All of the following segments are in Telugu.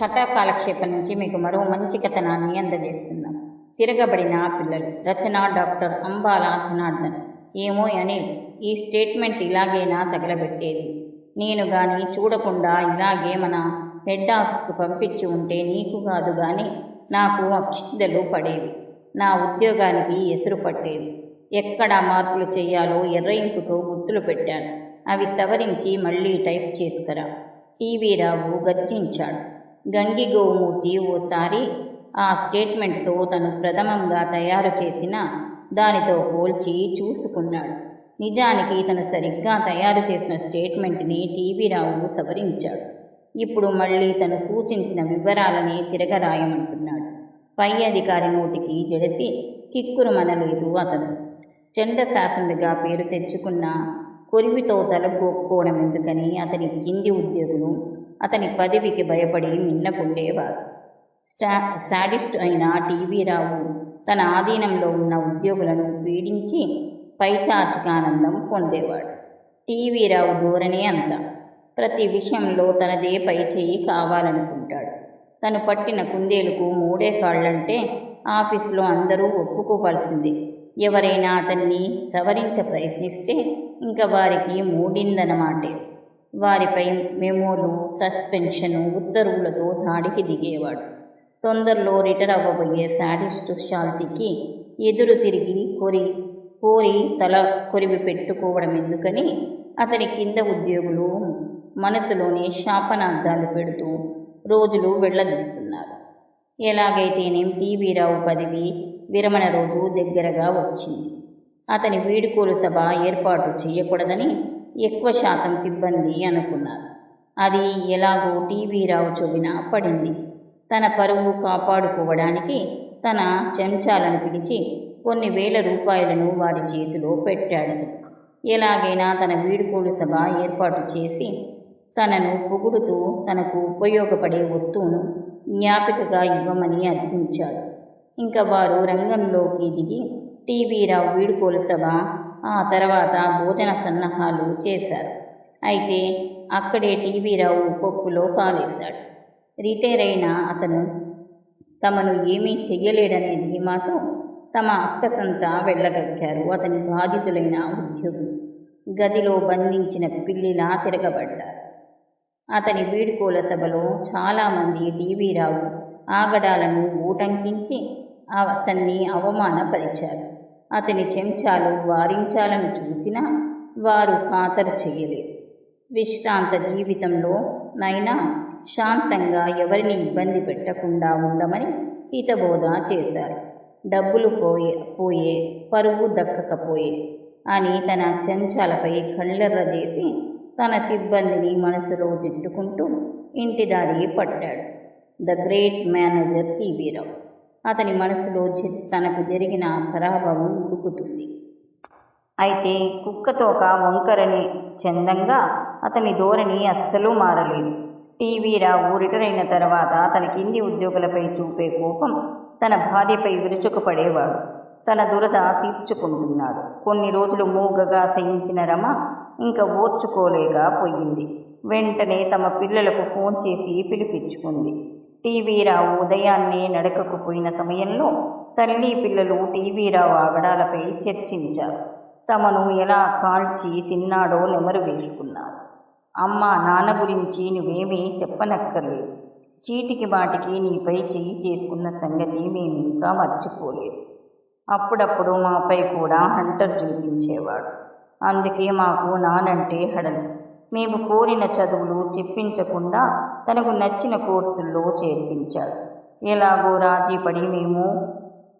కథా కాలక్షేపం నుంచి మీకు మరో మంచి కథనాన్ని అందజేస్తున్నాం. తిరగబడిన పిల్లలు రచన డాక్టర్ అంబాల జనార్దన్ ఏమో అనిల్ ఈ స్టేట్మెంట్ ఇలాగేనా తగలబెట్టేది? నేను గాని చూడకుండా ఇలాగే మన హెడ్ ఆఫీస్కు పంపించి ఉంటే నీకు కాదు గాని నాకు అక్షింతలు పడేవి. నా ఉద్యోగానికి ఎసురు పట్టేది. ఎక్కడ మార్పులు చేయాలో ఎర్ర ఇంకుతో గుర్తులు పెట్టాను. అవి సవరించి మళ్ళీ టైప్ చేసుకురా. టీవీ రావు గర్జించాడు. గంగి గోమూర్తి ఓసారి ఆ స్టేట్మెంట్తో తను ప్రథమంగా తయారు చేసిన దానితో పోల్చి చూసుకున్నాడు. నిజానికి తను సరిగ్గా తయారు చేసిన స్టేట్మెంట్ని టీవీ రావు సవరించాడు. ఇప్పుడు మళ్ళీ తను సూచించిన వివరాలని తిరగరాయమంటున్నాడు. పై అధికారి నోటికి జడిసి కిక్కురు మనలేదు అతను. చండశాసనుడిగా పేరు తెచ్చుకున్న కొరివితో తలగొక్కోవడం ఎందుకని అతని కింది ఉద్యోగులు అతని పదవికి భయపడి మిన్నకుండేవారు. స్టా సాడిస్ట్ అయిన టీవీ రావు తన ఆధీనంలో ఉన్న ఉద్యోగులను పీడించి పైచాచికానందం పొందేవాడు. టీవీ రావు ధోరణే అంత. ప్రతి విషయంలో తనదే పై చేయి కావాలనుకుంటాడు. తను పట్టిన కుందేలుకు మూడే కాళ్ళంటే ఆఫీసులో అందరూ ఒప్పుకోవాల్సిందే. ఎవరైనా అతన్ని సవరించ ప్రయత్నిస్తే ఇంకా వారికి మూడిందనమాటే. వారిపై మెమోలు సస్పెన్షను ఉత్తర్వులతో దాడికి దిగేవాడు. తొందరలో రిటైర్ అవ్వబోయే శాడిస్టు శాంతికి ఎదురు తిరిగి కొరి కోరి తల కొరివి పెట్టుకోవడం ఎందుకని అతని కింద ఉద్యోగులు మనసులోనే శాపనార్థాలు పెడుతూ రోజులు వెళ్ళదీస్తున్నారు. ఎలాగైతేనేం టీవీరావు పదవి విరమణ రోజు దగ్గరగా వచ్చింది. అతని వీడుకోలు సభ ఏర్పాటు చేయకూడదని ఎక్కువ శాతం సిబ్బంది అనుకున్నారు. అది ఎలాగో టీవీ రావు చెవిన పడింది తన పరువు కాపాడుకోవడానికి తన చెంచాలను పిలిచి కొన్ని వేల రూపాయలను వారి చేతిలో పెట్టాడు. ఎలాగైనా తన వీడుకోలు సభ ఏర్పాటు చేసి తనను పొగుడుతూ తనకు ఉపయోగపడే వస్తువును జ్ఞాపికగా ఇవ్వమని అర్థించాడు. ఇంకా వారు రంగంలోకి దిగి టీవీరావు వీడుకోలు సభ ఆ తర్వాత భోజన సన్నాహాలు చేశారు. అయితే అక్కడే టీవీ రావు పప్పులో కాలేశాడు. రిటైర్ అయిన అతను తమను ఏమీ చెయ్యలేడనే ధీమాతో తమ అక్కసంతా వెళ్ళగక్కారు. అతని బాధితులైన ఉద్యోగులు గదిలో బంధించిన పిల్లిలా తిరగబడ్డారు. అతని వీడుకోల సభలో చాలామంది టీవీ రావు ఆగడాలను ఊటంకించి అతన్ని అవమానపరిచారు. అతని చెంచాలు వారించాలని చూసినా వారు ఖాతరు చేయలేదు విశ్రాంత జీవితంలో నైనా శాంతంగా ఎవరిని ఇబ్బంది పెట్టకుండా ఉండమని హితబోధ చేశారు. డబ్బులు పోయే పోయే పరువు దక్కకపోయే అని తన చెంచాలపై కళ్ళెర్ర చేసి తన సిబ్బందిని మనసులో తిట్టుకుంటూ ఇంటిదారి పట్టాడు. ద గ్రేట్ మేనేజర్ టీవీరావు అతని మనసులో తనకు జరిగిన పరాభవం ఉడుకుతుంది అయితే కుక్కతోక వంకరని చందంగా అతని ధోరణి అస్సలు మారలేదు. టీవీ రావు రిటైర్ అయిన తర్వాత తన కింది ఉద్యోగులపై చూపే కోపం తన భార్యపై విరుచుకుపడేవాడు. తన దురద తీర్చుకుంటున్నాడు. కొన్ని రోజులు మూగగా సహించిన రమ ఇంకా ఓర్చుకోలేక పోయింది. వెంటనే తమ పిల్లలకు ఫోన్ చేసి పిలిపించుకుంది. టీవీరావు ఉదయాన్నే నడకకు పోయిన సమయంలో తల్లి పిల్లలు టీవీరావు ఆగడాలపై చర్చించారు. తమను ఎలా కాల్చి తిన్నాడో నెమరు వేసుకున్నారు. అమ్మ నాన్న గురించి నువ్వేమీ చెప్పనక్కర్లేదు. చీటికి బాటికి నీపై చెయ్యి చేసుకున్న సంగతి మేము ఇంకా మర్చిపోలేదు. అప్పుడప్పుడు మాపై కూడా హంటర్ చూపించేవాడు. అందుకే మాకు నానంటే హడలు. మేము కోరిన చదువులు చెప్పించకుండా తనకు నచ్చిన కోర్సుల్లో చేర్పించాడు. ఎలాగో రాజీ పడి మేము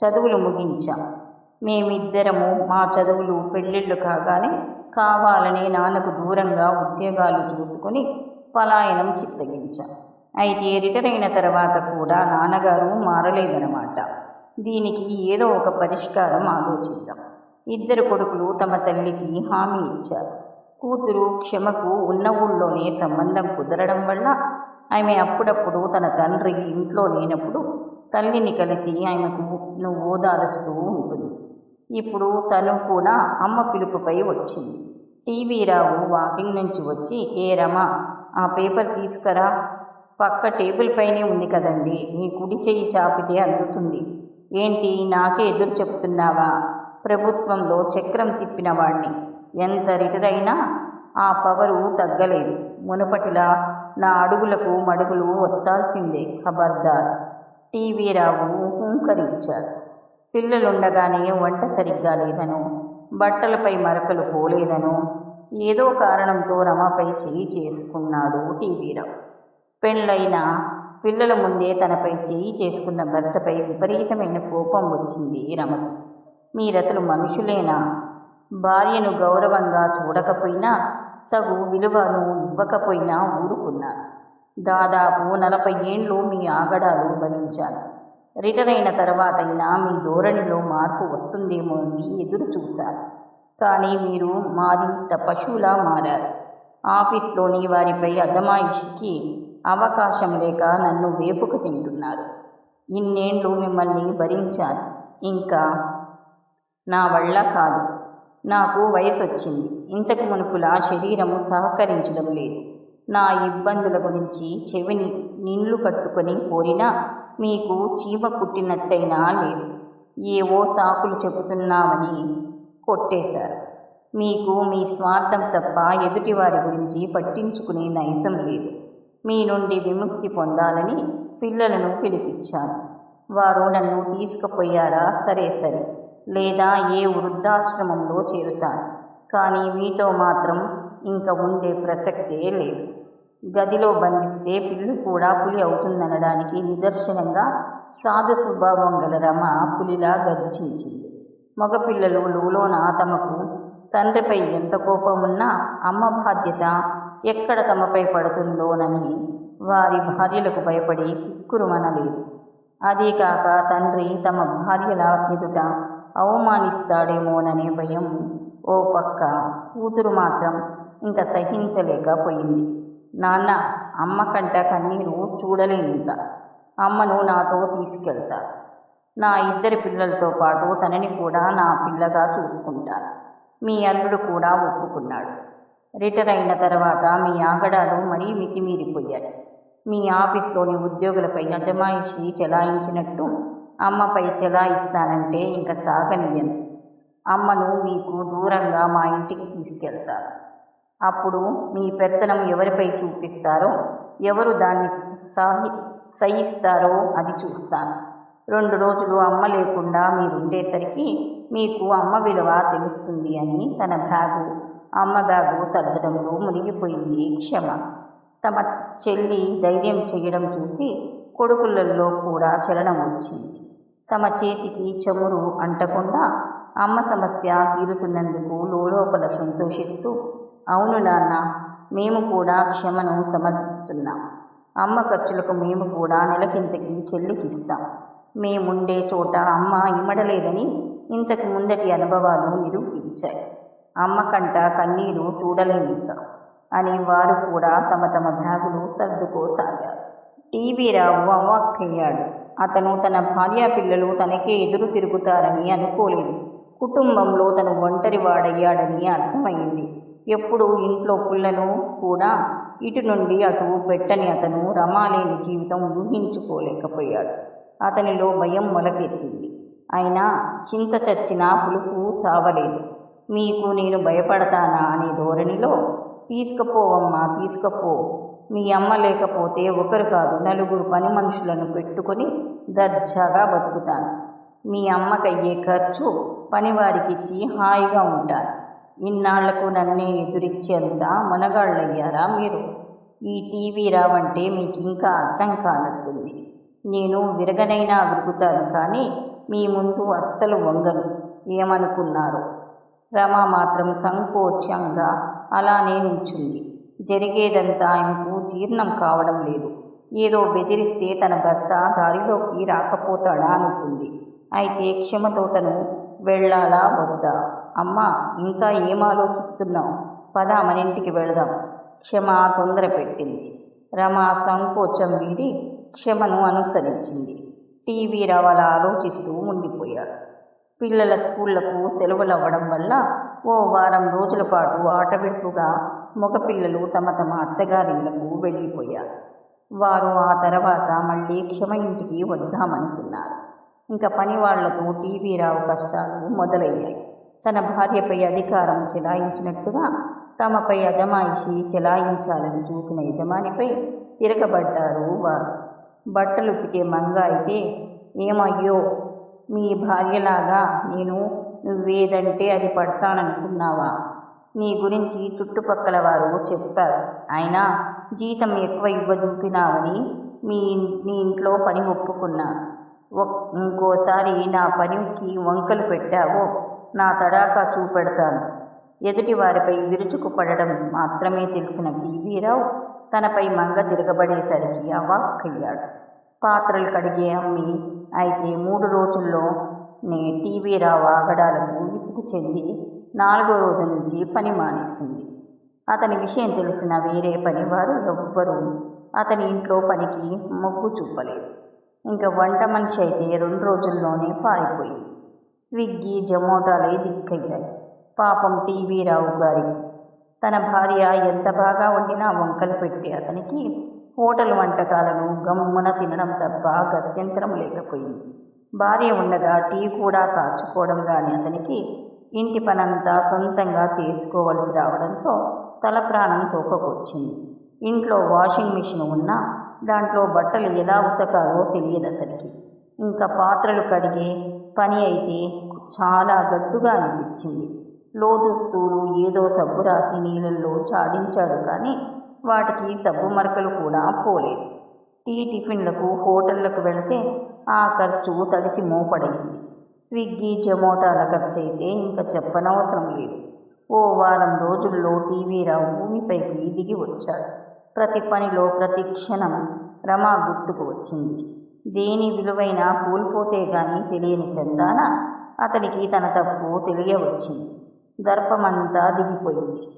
చదువులు ముగించాం. మేమిద్దరము మా చదువులు పెళ్ళిళ్ళు కాగానే కావాలనే నాన్నకు దూరంగా ఉద్యోగాలు చూసుకొని పలాయనం చిత్తగించాం. అయితే రిటైర్ అయిన తర్వాత కూడా నాన్నగారు మారలేదన్నమాట. దీనికి ఏదో ఒక పరిష్కారం ఆలోచిద్దాం. ఇద్దరు కొడుకులు తమ తల్లికి హామీ ఇచ్చారు. కూతురు క్షమకు ఉన్న ఊళ్ళోనే సంబంధం కుదరడం వల్ల ఆమె అప్పుడప్పుడు తన తండ్రి ఇంట్లో లేనప్పుడు తల్లిని కలిసి ఆమెకు నువ్వు ఓదారుస్తూ ఉంటుంది. ఇప్పుడు తను కూడా అమ్మ పిలుపుపై వచ్చింది. టీవీ రావు వాకింగ్ నుంచి వచ్చి ఏ రమ ఆ పేపర్ తీసుకురా. పక్క టేబుల్ పైనే ఉంది కదండి మీ కుడి చెయ్యి చాపితే అందుతుంది. ఏంటి నాకే ఎదురు చెప్తున్నావా? ప్రభుత్వంలో చక్రం తిప్పిన వాణ్ణి. ఎంత రిటైర్ అయినా ఆ పవరు తగ్గలేదు. మునుపటిలా నా అడుగులకు మడుగులు ఒత్తాల్సిందే ఖబర్దార్. టీవీ రావు హూంకరించాడు. పిల్లలుండగానే వంట సరిగ్గా లేదనో బట్టలపై మరకలు పోలేదనో ఏదో కారణంతో రమపై చేయి చేసుకున్నాడు టీవీరావు పెళ్ళైన పిల్లల ముందే తనపై చేయి చేసుకున్న భర్తపై విపరీతమైన కోపం వచ్చింది రమకు మీరసలు మనుషులేనా? భార్యను గౌరవంగా చూడకపోయినా తగు విలువను ఇవ్వకపోయినా ఊరుకున్నాను దాదాపు నలభై ఏండ్లు మీ ఆగడాలు భరించాను. రిటైర్ అయిన తర్వాతైనా మీ ధోరణిలో మార్పు వస్తుందేమో అని ఎదురు చూశాను. కానీ మీరు మారింత పశువులా మారారు. ఆఫీస్లోని వారిపై అజమాయిషికి అవకాశం లేక నన్ను వేపుకు తింటున్నారు. ఇన్నేళ్ళు మిమ్మల్ని భరించాను. ఇంకా నా వల్ల కాదు. నాకు వయసు వచ్చింది ఇంతకు మునుపులా శరీరము సహకరించడం లేదు. నా ఇబ్బందుల గురించి చెవిని నిండ్లు కట్టుకొని కోరినా మీకు చీమ కుట్టినట్టయినా లేదు. ఏవో సాకులు చెబుతున్నామని కొట్టేశారు. మీకు మీ స్వార్థం తప్ప ఎదుటివారి గురించి పట్టించుకునే నైసం లేదు. మీ నుండి విముక్తి పొందాలని పిల్లలను పిలిపించాను. వారు నన్ను తీసుకుపోయారా? సరే సరే. లేదా ఏ వృద్ధాశ్రమంలో చేరుతాను? కానీ మీతో మాత్రం ఇంక ఉండే ప్రసక్తే లేదు. గదిలో బంధిస్తే పిల్లి కూడా పులి అవుతుందనడానికి నిదర్శనంగా సాధు స్వభావం గల రమ పులిలా గర్జించింది. మగపిల్లలు లోలోన తమకు తండ్రిపై ఎంత కోపమున్నా అమ్మ బాధ్యత ఎక్కడ తమపై పడుతుందోనని వారి భార్యలకు భయపడి కుక్కురుమనలేదు అదీ కాక తండ్రి తమ భార్యల ఎదుట అవమానిస్తాడేమోననే భయం ఓ పక్క కూతురు మాత్రం ఇంకా సహించలేకపోయింది నాన్న అమ్మ కంట కన్నీరు చూడలేను ఇంకా. అమ్మను నాతో తీసుకెళ్తా. నా ఇద్దరి పిల్లలతో పాటు తనని కూడా నా పిల్లగా చూసుకుంటాను మీ అల్లుడు కూడా ఒప్పుకున్నాడు. రిటైర్ అయిన తర్వాత మీ ఆగడాలు మరీ మితిమీరిపోయాయి. మీ ఆఫీస్లోని ఉద్యోగులపై అజమాయిషి చెలాయించినట్టు అమ్మపై చెలాయిస్తానంటే ఇంక సాగనియను. అమ్మను మీకు దూరంగా మా ఇంటికి తీసుకెళ్తాను. అప్పుడు మీ పెత్తనం ఎవరిపై చూపిస్తారో ఎవరు దాన్ని సాహి సహిస్తారో అది చూస్తాను. రెండు రోజులు అమ్మ లేకుండా మీరుండేసరికి మీకు అమ్మ విలువ తెలుస్తుంది అని తన బ్యాగు అమ్మ బ్యాగు సర్దడంలో మునిగిపోయింది క్షమ. తమ చెల్లి ధైర్యం చేయడం చూసి కొడుకులలో కూడా చలనం వచ్చింది. తమ చేతికి చమురు అంటకుండా అమ్మ సమస్య తీరుతున్నందుకు లోలోపల సంతోషిస్తూ అవును నాన్న మేము కూడా క్షమను సమర్థిస్తున్నాం. అమ్మ ఖర్చులకు మేము కూడా నెలకింతకి చెల్లికిస్తాం. మేముండే చోట అమ్మ ఇమ్మడలేదని ఇంతకు ముందటి అనుభవాలు నిరూపించాయి. అమ్మ కంట కన్నీరు చూడలేమిక అని వారు కూడా తమ తమ బ్యాగులు సర్దుకోసాగారు. టీవీ రావు అవాక్కయ్యాడు. అతను తన భార్యా పిల్లలు తనకే ఎదురు తిరుగుతారని అనుకోలేదు. కుటుంబంలో తను ఒంటరి వాడయ్యాడని అర్థమైంది. ఎప్పుడు ఇంట్లో పుల్లను కూడా ఇటు నుండి అటు పెట్టని అతను రమాలేని జీవితం ఊహించుకోలేకపోయాడు. అతనిలో భయం మొలకెత్తింది. అయినా చింత చచ్చినా పులుపు చావలేదు. మీకు నేను భయపడతానా? అనే ధోరణిలో తీసుకుపోవమ్మా తీసుకుపో. మీ అమ్మ లేకపోతే ఒకరు కాదు నలుగురు పని మనుషులను పెట్టుకొని దర్జాగా బతుకుతాను. మీ అమ్మకయ్యే ఖర్చు పనివారికిచ్చి హాయిగా ఉంటారు. ఇన్నాళ్ళకు నన్నే ఎదురిచ్చేంత మనగాళ్ళయ్యారా మీరు? ఈ టీవీ రావంటే మీకు ఇంకా అర్థం కానట్టుంది. నేను విరగనైనా విరుగుతాను కానీ మీ ముందు అస్సలు వంగను. ఏమనుకున్నారు? రమ మాత్రం సంకోచంగా అలానే నిల్చుంది. జరిగేదంతా ఆయనకు జీర్ణం కావడం లేదు. ఏదో బెదిరిస్తే తన భర్త దారిలోకి రాకపోతాడా అనుకుంది. అయితే క్షమతో తను వెళ్ళాలా వద్దా అమ్మా ఇంకా ఏం ఆలోచిస్తున్నావు? పద మన ఇంటికి వెళదాం. క్షమ తొందర పెట్టింది. రమ సంకోచం వీడి క్షమను అనుసరించింది. టీవీ రవల ఆలోచిస్తూ ఉండిపోయాడు. పిల్లల స్కూళ్ళకు సెలవులు అవ్వడం వల్ల ఓ వారం రోజుల పాటు ఆటవిడుపుగా మగపిల్లలు తమ తమ అత్తగారిళ్ళకు వెళ్ళిపోయారు. వారు ఆ తర్వాత మళ్ళీ క్షమ ఇంటికి వద్దామనుకున్నారు. ఇంకా పనివాళ్ళతో టీవీ రావు కష్టాలు మొదలయ్యాయి. తన భార్యపై అధికారం చెలాయించినట్టుగా తమపై అజమాయిషి చెలాయించాలని చూసిన యజమానిపై తిరగబడ్డారు వారు. బట్టలు ఉతికే మంగ అయితే ఏమయ్యో మీ భార్యలాగా నేను నువ్వేదంటే అది పడతాననుకున్నావా? నీ గురించి చుట్టుపక్కల వారు చెప్పారు. అయినా జీతం ఎక్కువ ఇవ్వదూపినావని మీ నీ ఇంట్లో పని ఒప్పుకున్నా ఇంకోసారి నా పనికి వంకలు పెట్టావో నా తడాకా చూపెడతాను. ఎదుటి వారిపై విరుచుకు పడడం మాత్రమే తెలిసిన టీవీరావు తనపై మంగ తిరగబడేసరికి అవాక్కయ్యాడు. పాత్రలు కడిగే అమ్మి అయితే మూడు రోజుల్లో నే టీవీరావు ఆగడాలకు విసుగు చెంది నాలుగో రోజు నుంచి పని మానేసింది. అతని విషయం తెలిసిన వేరే పనివారు ఎవ్వరూ అతని ఇంట్లో పనికి మొగ్గు చూపలేదు. ఇంకా వంట మనిషి అయితే రెండు రోజుల్లోనే పారిపోయింది స్విగ్గీ జొమాటోలే దిక్కయ్యాయి పాపం టీవీ రావు గారికి తన భార్య ఎంత బాగా వండినా వంకలు పెట్టి అతనికి హోటల్ వంటకాలను గమ్మున తినడం తప్ప గత్యంతరం లేకపోయింది. భార్య ఉండగా టీ కూడా కాచుకోవడం రాని అతనికి ఇంటి పనంతా సొంతంగా చేసుకోవలసి రావడంతో తల ప్రాణం తోకకొచ్చింది. ఇంట్లో వాషింగ్ మిషన్ ఉన్నా దాంట్లో బట్టలు ఎలా ఉతకాలో తెలియదు అతనికి. ఇంకా పాత్రలు కడిగే పని అయితే చాలా గట్టుగా అనిపించింది. లోదుస్తూలు ఏదో సబ్బు రాసి నీళ్ళల్లో చాడించాడు కానీ వాటికి సబ్బు మరకలు కూడా పోలేదు. టీ టిఫిన్లకు హోటళ్ళకు వెళితే ఆ ఖర్చు తడిసి మోపడైంది. స్విగ్గీ జొమాటోల ఖర్చు అయితే ఇంకా చెప్పనవసరం లేదు. ఓ వారం రోజుల్లో టీవీ రావు భూమిపైకి దిగి వచ్చాడు. ప్రతి పనిలో ప్రతి క్షణం రమా గుర్తుకు వచ్చింది. దేని విలువైన కోల్పోతే గాని తెలియని చందాన అతనికి తన తప్పు తెలియవచ్చింది. దర్పమంతా దిగిపోయింది.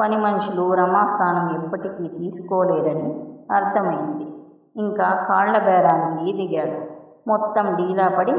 పని మనుషులు రమాస్థానం ఎప్పటికీ తీసుకోలేరని అర్థమైంది. ఇంకా కాళ్ళ బేరానికి దిగాడు. మొత్తం డీలా పడి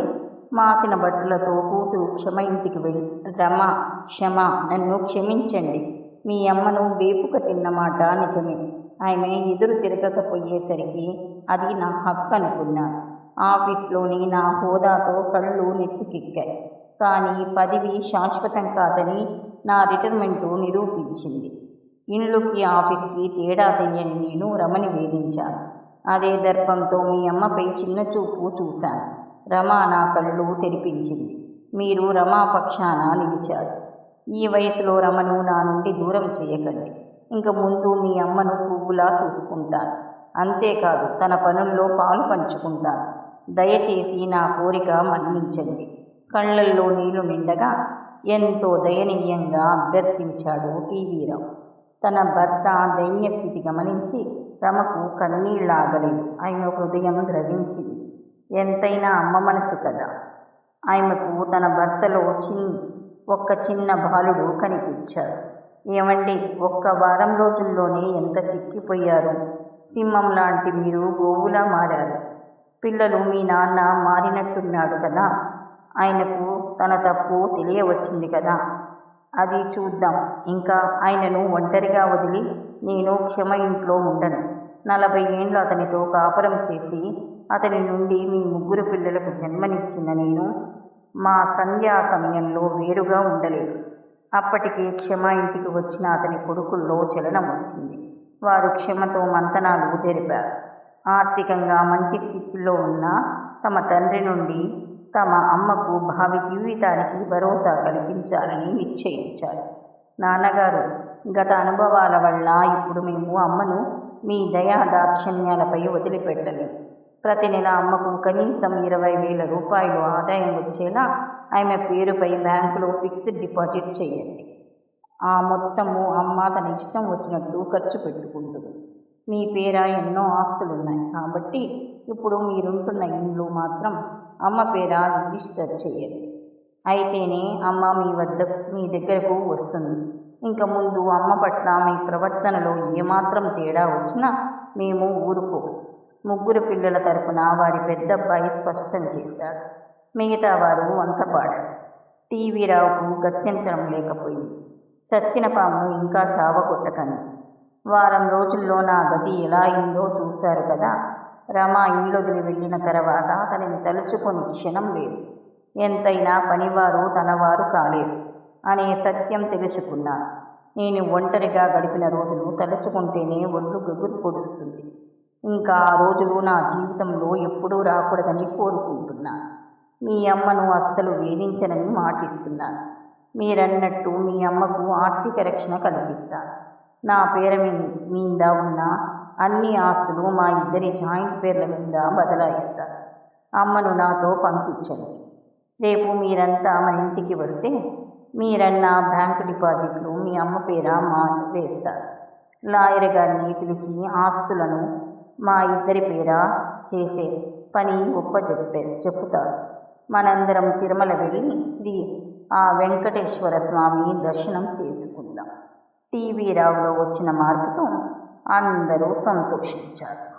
మాసిన బట్టలతో కూతురు క్షమ ఇంటికి వెళ్ళి రమ క్షమ నన్ను క్షమించండి. మీ అమ్మను వేపుక తిన్నమాట నిజమే. ఆమె ఎదురు తిరగకపోయేసరికి అది నా హక్కు అనుకున్నాను ఆఫీస్లోని నా హోదాతో కళ్ళు నెత్తికెక్కాయి. కానీ పదవి శాశ్వతం కాదని నా రిటైర్మెంటు నిరూపించింది. ఇండ్లుకి ఆఫీస్కి తేడా తెలియని నేను రమని వేధించాను. అదే దర్పంతో మీ అమ్మపై చిన్న చూపు చూశాను. రమ నా కళ్ళు తెరిపించింది. మీరు రమా పక్షాన నిలిచారు. ఈ వయసులో రమను నా నుండి దూరం చేయకండి. ఇంక ముందు మీ అమ్మను పువ్వులా చూసుకుంటాను. అంతేకాదు తన పనుల్లో పాలు పంచుకుంటాను. దయచేసి నా కోరిక మన్నించండి. కళ్ళల్లో నీళ్ళు నిండగా ఎంతో దయనీయంగా అభ్యర్థించాడు టీవీరావు తన భర్త దైన్యస్థితి గమనించి రమకు కన్నీళ్ళాగలేదు. ఆమె హృదయం ద్రవించింది. ఎంతైనా అమ్మ మనసు కదా. ఆమెకు తన భర్తలో చిన్ ఒక్క చిన్న బాలుడు కనిపించాడు. ఏమండి ఒక్క వారం రోజుల్లోనే ఎంత చిక్కిపోయారు. సింహం లాంటి మీరు గోవులా మారారు. పిల్లలు మీ నాన్న మారినట్టున్నాడు కదా. ఆయనకు తన తప్పు తెలియవచ్చింది కదా. అది చూద్దాం. ఇంకా ఆయనను ఒంటరిగా వదిలి నేను క్షమ ఇంట్లో ఉండను. నలభై ఏండ్లు అతనితో కాపురం చేసి అతని నుండి మీ ముగ్గురు పిల్లలకు జన్మనిచ్చిన నేను. మా సంధ్యా సమయంలో వేరుగా ఉండలేదు. అప్పటికే క్షమ ఇంటికి వచ్చిన అతని కొడుకుల్లో చలనం వచ్చింది. వారు క్షమతో మంతనాలు జరిపారు ఆర్థికంగా మంచి స్థితిలో ఉన్న తమ తండ్రి నుండి తమ అమ్మకు భావి జీవితానికి భరోసా కల్పించాలని నిశ్చయించారు. నాన్నగారు గత అనుభవాల వల్ల ఇప్పుడు మేము అమ్మను మీ దయా దాక్షిణ్యాలపై వదిలిపెట్టలేము ప్రతి నెల అమ్మకు కనీసం ఇరవై వేల రూపాయలు ఆదాయం వచ్చేలా ఆమె పేరుపై బ్యాంకులో ఫిక్స్డ్ డిపాజిట్ చేయండి. ఆ మొత్తము అమ్మ తన ఇష్టం వచ్చినట్లు ఖర్చు పెట్టుకుంటుంది. మీ పేర ఎన్నో ఆస్తులున్నాయి. కాబట్టి ఇప్పుడు మీరుంటున్న ఇండ్లు మాత్రం అమ్మ పేర రిజిస్టర్ చేయండి. అయితేనే అమ్మ మీ వద్ద మీ దగ్గరకు వస్తుంది. ఇంక ముందు అమ్మ పట్ల మీ ప్రవర్తనలో ఏమాత్రం తేడా వచ్చినా మేము ఊరుకో ముగ్గురు పిల్లల తరపున వారి పెద్దబ్బాయి స్పష్టం చేశాడు. మిగతా వారు వంతపాడారు టీవీ రావుకు గత్యంతరం లేకపోయింది. చచ్చిన పామును ఇంకా చావకొట్టకండి వారం రోజుల్లో నా గతి ఎలా అయిందో చూశారు కదా. రమ ఇల్లొదిలి వెళ్ళిన తర్వాత తనని తలుచుకుని క్షణం లేదు. ఎంతైనా పనివారు తనవారు కాలేరు అనే సత్యం తెలుసుకున్నాను నేను ఒంటరిగా గడిపిన రోజులు తలుచుకుంటేనే ఒళ్ళు గగురు పొడుస్తుంది. ఇంకా ఆ రోజులు నా జీవితంలో ఎప్పుడూ రాకూడదని కోరుకుంటున్నాను మీ అమ్మను అస్సలు వేధించనని మాటిస్తున్నాను. మీరన్నట్టు మీ అమ్మకు ఆర్థిక రక్షణ కల్పిస్తాను. నా పేర మీద ఉన్న అన్ని ఆస్తులు మా ఇద్దరి జాయింట్ పేర్ల మీద బదలాయిస్తాను. అమ్మను నాతో పంపించండి. రేపు మీరంతా మన ఇంటికి వస్తే మీరన్న బ్యాంకు డిపాజిట్లు మీ అమ్మ పేర మా వేస్తారు లాయర్ గారిని పిలిచి ఆస్తులను మా ఇద్దరి పేర చేసే పని ఒప్ప చెప్పే చెప్పుతాడు మనందరం తిరుమల వెళ్ళి శ్రీ ఆ వెంకటేశ్వర స్వామి దర్శనం చేసుకుందాం. టీవీ రావులో వచ్చిన మార్పుతో అందరూ సంతోషించారు.